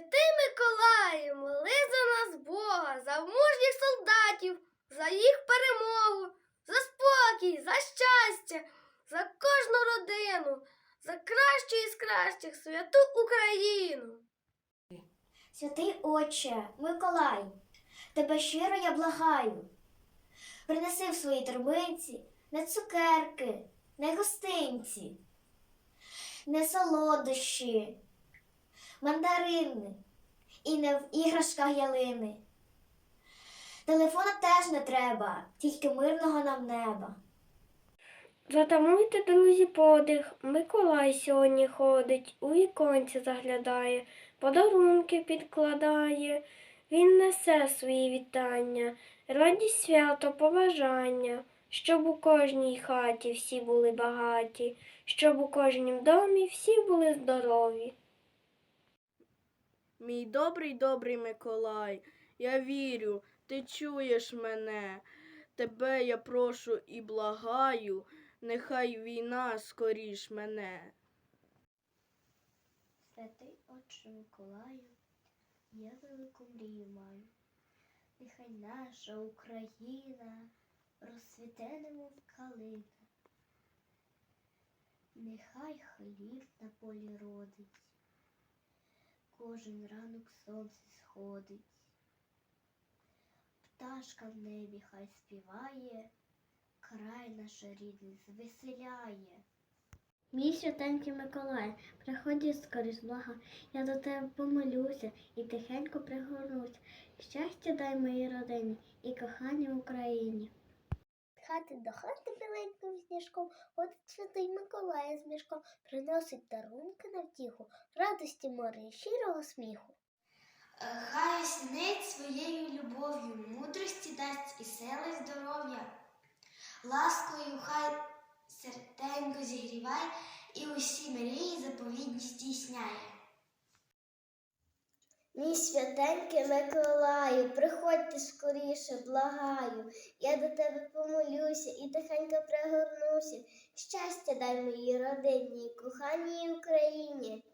Святий Миколаю, моли за нас Бога, за мужніх солдатів, за їх перемогу, за спокій, за щастя, за кожну родину, за кращу із кращих святу Україну. Святий Отче, Миколай, тебе щиро я благаю. Принеси в своїй торбинці не цукерки, не гостинці, не солодощі, мандарини і не в іграшках ялини. Телефона теж не треба, тільки мирного нам неба. Затамуйте, друзі, подих. Миколай сьогодні ходить, у віконці заглядає, подарунки підкладає. Він несе свої вітання, радість свято, побажання, щоб у кожній хаті всі були багаті, щоб у кожнім домі всі були здорові. Мій добрий добрий Миколай, я вірю, ти чуєш мене. Тебе я прошу і благаю, нехай війна скоріш мене. Святий Отче Миколаю, я велику мрію маю. Нехай наша Україна розцвіте немов калина. Нехай хліб на кожен ранок сонце сходить. Пташка в небі хай співає, край наш рідний звеселяє. Мій святенький Миколай, приходи скоріш блага, я до тебе помолюся і тихенько пригорнусь. Щастя дай моїй родині і коханій Україні. Хати до хати біленьким сніжком, ходить святий Миколай з мішком, приносить дарунки на втіху, радості море і щирого сміху. Хай снить своєю любов'ю, мудрості дасть і сили здоров'я. Ласкою хай серденько зігріває і усі мрії заповідні здійсняє. Мій святенький Миколаю, приходьте скоріше, благаю. Я до тебе помолюся і тихенько пригорнуся. Щастя дай моїй родині, коханій Україні.